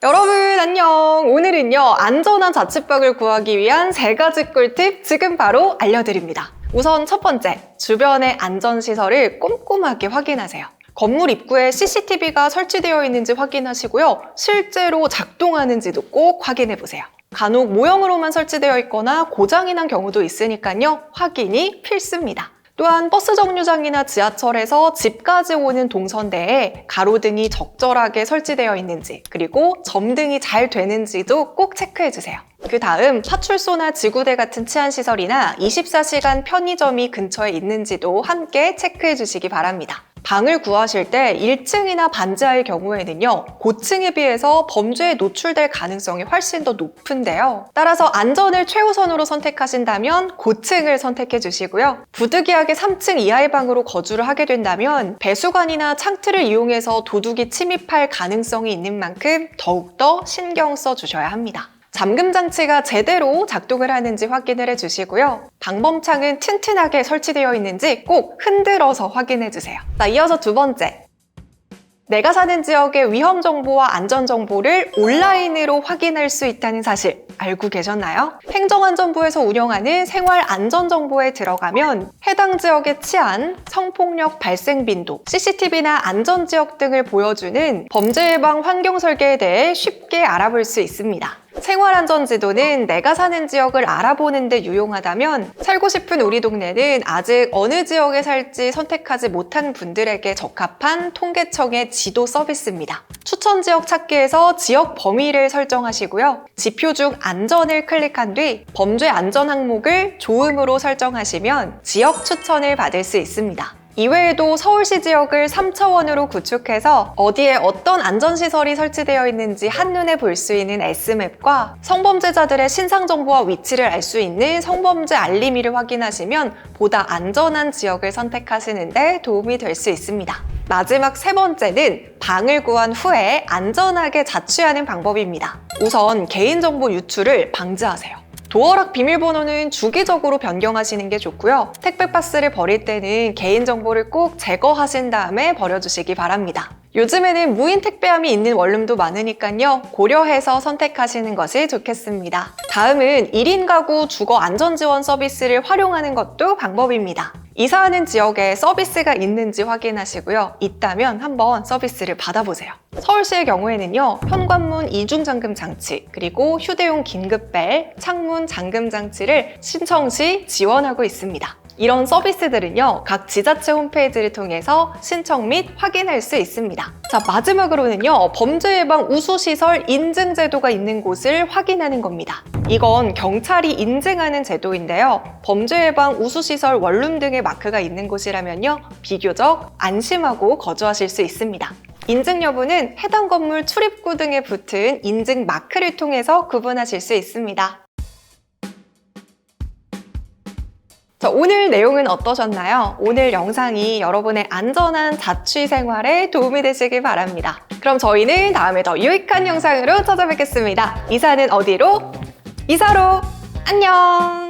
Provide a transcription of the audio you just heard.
여러분 안녕! 오늘은요 안전한 자취방을 구하기 위한 세 가지 꿀팁 지금 바로 알려드립니다. 우선 첫 번째, 주변의 안전시설을 꼼꼼하게 확인하세요. 건물 입구에 CCTV가 설치되어 있는지 확인하시고요. 실제로 작동하는지도 꼭 확인해 보세요. 간혹 모형으로만 설치되어 있거나 고장이 난 경우도 있으니까요. 확인이 필수입니다. 또한 버스 정류장이나 지하철에서 집까지 오는 동선대에 가로등이 적절하게 설치되어 있는지 그리고 점등이 잘 되는지도 꼭 체크해 주세요. 그 다음 파출소나 지구대 같은 치안시설이나 24시간 편의점이 근처에 있는지도 함께 체크해 주시기 바랍니다. 방을 구하실 때 1층이나 반지하의 경우에는요, 고층에 비해서 범죄에 노출될 가능성이 훨씬 더 높은데요. 따라서 안전을 최우선으로 선택하신다면 고층을 선택해 주시고요. 부득이하게 3층 이하의 방으로 거주를 하게 된다면 배수관이나 창틀을 이용해서 도둑이 침입할 가능성이 있는 만큼 더욱더 신경 써 주셔야 합니다. 잠금 장치가 제대로 작동을 하는지 확인을 해주시고요. 방범창은 튼튼하게 설치되어 있는지 꼭 흔들어서 확인해 주세요. 자, 이어서 두 번째. 내가 사는 지역의 위험 정보와 안전 정보를 온라인으로 확인할 수 있다는 사실 알고 계셨나요? 행정안전부에서 운영하는 생활 안전 정보에 들어가면 해당 지역의 치안, 성폭력 발생 빈도, CCTV나 안전 지역 등을 보여주는 범죄 예방 환경 설계에 대해 쉽게 알아볼 수 있습니다. 생활안전지도는 내가 사는 지역을 알아보는 데 유용하다면 살고 싶은 우리 동네는 아직 어느 지역에 살지 선택하지 못한 분들에게 적합한 통계청의 지도 서비스입니다. 추천 지역 찾기에서 지역 범위를 설정하시고요. 지표 중 안전을 클릭한 뒤 범죄 안전 항목을 좋음으로 설정하시면 지역 추천을 받을 수 있습니다. 이외에도 서울시 지역을 3차원으로 구축해서 어디에 어떤 안전시설이 설치되어 있는지 한눈에 볼 수 있는 S맵과 성범죄자들의 신상 정보와 위치를 알 수 있는 성범죄 알림이를 확인하시면 보다 안전한 지역을 선택하시는데 도움이 될 수 있습니다. 마지막 세 번째는 방을 구한 후에 안전하게 자취하는 방법입니다. 우선 개인정보 유출을 방지하세요. 도어락 비밀번호는 주기적으로 변경하시는 게 좋고요. 택배 박스를 버릴 때는 개인정보를 꼭 제거하신 다음에 버려주시기 바랍니다. 요즘에는 무인 택배함이 있는 원룸도 많으니까요. 고려해서 선택하시는 것이 좋겠습니다. 다음은 1인 가구 주거 안전 지원 서비스를 활용하는 것도 방법입니다. 이사하는 지역에 서비스가 있는지 확인하시고요. 있다면 한번 서비스를 받아보세요. 서울시의 경우에는요, 현관문 이중 잠금 장치, 그리고 휴대용 긴급벨, 창문 잠금 장치를 신청 시 지원하고 있습니다. 이런 서비스들은요, 각 지자체 홈페이지를 통해서 신청 및 확인할 수 있습니다. 자, 마지막으로는요, 범죄 예방 우수시설 인증 제도가 있는 곳을 확인하는 겁니다. 이건 경찰이 인증하는 제도인데요. 범죄 예방 우수시설 원룸 등의 마크가 있는 곳이라면요, 비교적 안심하고 거주하실 수 있습니다. 인증 여부는 해당 건물 출입구 등에 붙은 인증 마크를 통해서 구분하실 수 있습니다. 자, 오늘 내용은 어떠셨나요? 오늘 영상이 여러분의 안전한 자취 생활에 도움이 되시길 바랍니다. 그럼 저희는 다음에 더 유익한 영상으로 찾아뵙겠습니다. 이사는 어디로? 이사로! 안녕!